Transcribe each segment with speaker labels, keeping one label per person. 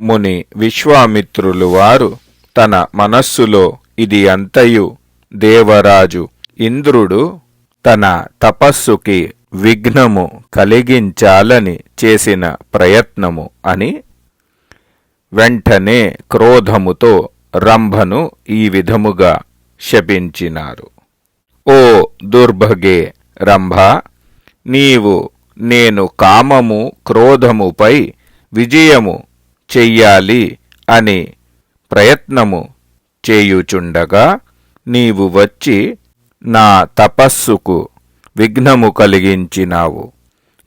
Speaker 1: ముని విశ్వామిత్రులు వారు తన మనస్సులో ఇది అంతయు. దేవరాజు ఇంద్రుడు తన తపస్సుకి విఘ్నము కలిగించాలని చేసిన ప్రయత్నము అని వెంటనే క్రోధముతో రంభను ఈ విధముగా శపించినారు. ఓ దుర్భగే రంభ నీవు నేను కామము క్రోధముపై విజయము చెయ్యాలి అని ప్రయత్నము చేయుచుండగా నీవు వచ్చి నా తపస్సుకు విఘ్నము కలిగించినావు.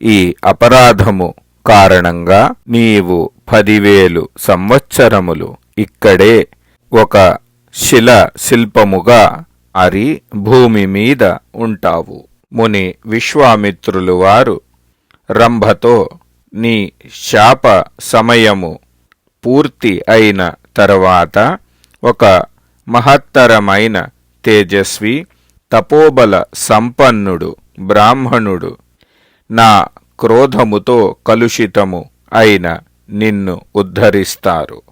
Speaker 1: ఈ అపరాధము కారణంగా నీవు పదివేలు సంవత్సరములు ఇక్కడే ఒక శిల శిల్పముగా అరి భూమి మీద ఉంటావు. ముని విశ్వామిత్రులు వారు రంభతో నీ శాప సమయము పూర్తి అయిన తర్వాత ఒక మహత్తరమైన తేజస్వి తపోబల సంపన్నుడు బ్రాహ్మణుడు నా క్రోధముతో కలుషితము అయిన నిన్ను ఉద్ధరిస్తారు.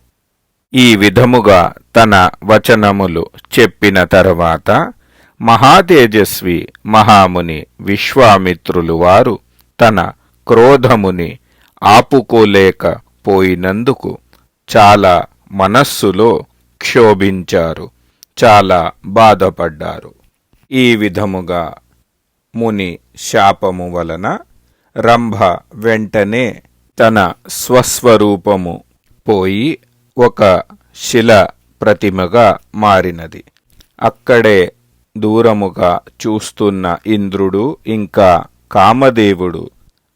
Speaker 1: ఈ విధముగా తన వచనములు చెప్పిన తర్వాత మహాతేజస్వి మహాముని విశ్వామిత్రులు వారు తన క్రోధముని ఆపుకోలేకపోయినందుకు చాలా మనస్సులో క్షోభించారు చాలా బాధపడ్డారు. ఈ విధముగా ముని శాపము వలన రంభ వెంటనే తన స్వస్వరూపము పోయి ఒక శిల ప్రతిమగా మారినది. అక్కడే దూరముగా చూస్తున్న ఇంద్రుడు ఇంకా కామదేవుడు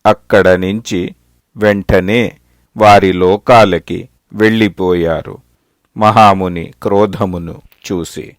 Speaker 1: అక్కడ నుంచి వెంటనే వారి లోకాలకి వెళ్ళిపోయారు. మహాముని క్రోధమును చూసి